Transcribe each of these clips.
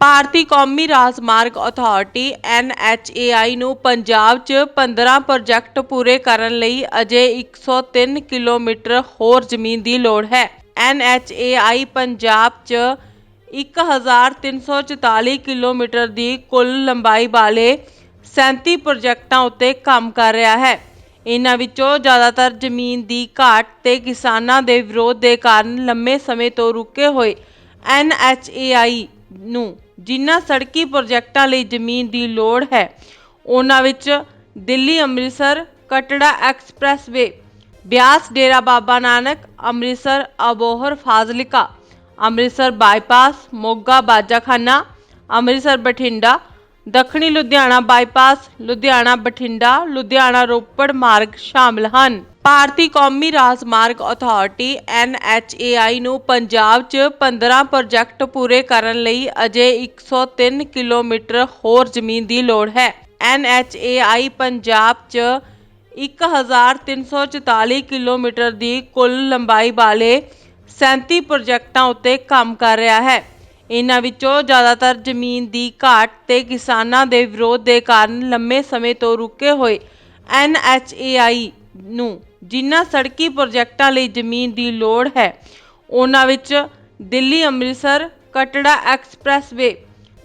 ਭਾਰਤੀ ਕੌਮੀ ਰਾਜਮਾਰਗ authority NHAI ਨੂੰ ਪੰਜਾਬ 'ਚ 15 ਪ੍ਰੋਜੈਕਟ ਪੂਰੇ ਕਰਨ ਲਈ ਅਜੇ 103 ਕਿਲੋਮੀਟਰ ਹੋਰ ਜ਼ਮੀਨ ਦੀ ਲੋੜ ਹੈ। NHAI ਪੰਜਾਬ 'ਚ 1344 ਕਿਲੋਮੀਟਰ ਦੀ ਕੁੱਲ ਲੰਬਾਈ ਵਾਲੇ 37 ਪ੍ਰੋਜੈਕਟਾਂ ਉੱਤੇ ਕੰਮ ਕਰ ਰਿਹਾ ਹੈ। ਇਹਨਾਂ ਵਿੱਚੋਂ ਜ਼ਿਆਦਾਤਰ ਜ਼ਮੀਨ ਦੀ ਘਾਟ ਤੇ ਕਿਸਾਨਾਂ ਦੇ ਵਿਰੋਧ ਦੇ ਕਾਰਨ ਲੰਮੇ ਸਮੇਂ ਤੋਂ ਰੁਕੇ ਹੋਏ NHAI ਨੂੰ, ਜਿਨ੍ਹਾਂ ਸੜਕੀ ਪ੍ਰੋਜੈਕਟਾਂ ਲਈ ਜ਼ਮੀਨ ਦੀ ਲੋੜ ਹੈ, ਉਹਨਾਂ ਵਿੱਚ ਦਿੱਲੀ ਅੰਮ੍ਰਿਤਸਰ ਕਟੜਾ ਐਕਸਪ੍ਰੈਸਵੇ, ਬਿਆਸ ਡੇਰਾ ਬਾਬਾ ਨਾਨਕ, ਅੰਮ੍ਰਿਤਸਰ ਅਬੋਹਰ ਫਾਜ਼ਿਲਕਾ, ਅੰਮ੍ਰਿਤਸਰ ਬਾਈਪਾਸ, ਮੋਗਾ ਬਾਜਾਖਾਨਾ, ਅੰਮ੍ਰਿਤਸਰ ਬਠਿੰਡਾ ਦੱਖਣੀ ਲੁਧਿਆਣਾ ਬਾਈਪਾਸ, ਲੁਧਿਆਣਾ ਬਠਿੰਡਾ, ਲੁਧਿਆਣਾ ਰੋਪੜ ਮਾਰਗ ਸ਼ਾਮਲ ਹਨ। ਭਾਰਤੀ ਕੌਮੀ ਰਾਜਮਾਰਗ ਅਥਾਰਟੀ NHAI ਨੂੰ ਪੰਜਾਬ 'ਚ 15 ਪ੍ਰੋਜੈਕਟ ਪੂਰੇ ਕਰਨ ਲਈ ਅਜੇ 103 ਕਿਲੋਮੀਟਰ ਹੋਰ ਜ਼ਮੀਨ ਦੀ ਲੋੜ ਹੈ। NHAI ਪੰਜਾਬ 'ਚ 1344 ਕਿਲੋਮੀਟਰ ਦੀ ਕੁੱਲ ਲੰਬਾਈ ਵਾਲੇ 37 ਪ੍ਰੋਜੈਕਟਾਂ ਉੱਤੇ ਕੰਮ ਕਰ ਰਿਹਾ ਹੈ। ਇਨ੍ਹਾਂ ਵਿੱਚੋਂ ਜ਼ਿਆਦਾਤਰ ਜ਼ਮੀਨ ਦੀ ਘਾਟ ਤੇ ਕਿਸਾਨਾਂ ਦੇ ਵਿਰੋਧ ਦੇ ਕਾਰਨ ਲੰਮੇ ਸਮੇਂ ਤੋਂ ਰੁਕੇ ਹੋਏ NHAI ਨੂੰ, ਜਿਨ੍ਹਾਂ ਸੜਕੀ ਪ੍ਰੋਜੈਕਟਾਂ ਲਈ ਜ਼ਮੀਨ ਦੀ ਲੋੜ ਹੈ, ਉਹਨਾਂ ਵਿੱਚ ਦਿੱਲੀ ਅੰਮ੍ਰਿਤਸਰ, ਕਟੜਾ ਐਕਸਪ੍ਰੈਸਵੇ,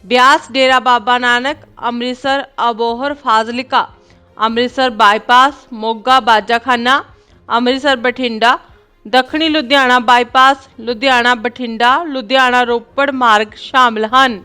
ਬਿਆਸ ਡੇਰਾ ਬਾਬਾ ਨਾਨਕ, ਅੰਮ੍ਰਿਤਸਰ ਅਬੋਹਰ ਫਾਜ਼ਿਲਕਾ, ਅੰਮ੍ਰਿਤਸਰ ਬਾਈਪਾਸ, ਮੋਗਾ ਬਾਜਾਖਾਨਾ, ਅੰਮ੍ਰਿਤਸਰ ਬਠਿੰਡਾ ਦੱਖਣੀ ਲੁਧਿਆਣਾ ਬਾਈਪਾਸ ਲੁਧਿਆਣਾ ਬਠਿੰਡਾ ਲੁਧਿਆਣਾ ਰੋਪੜ ਮਾਰਗ ਸ਼ਾਮਲ ਹਨ।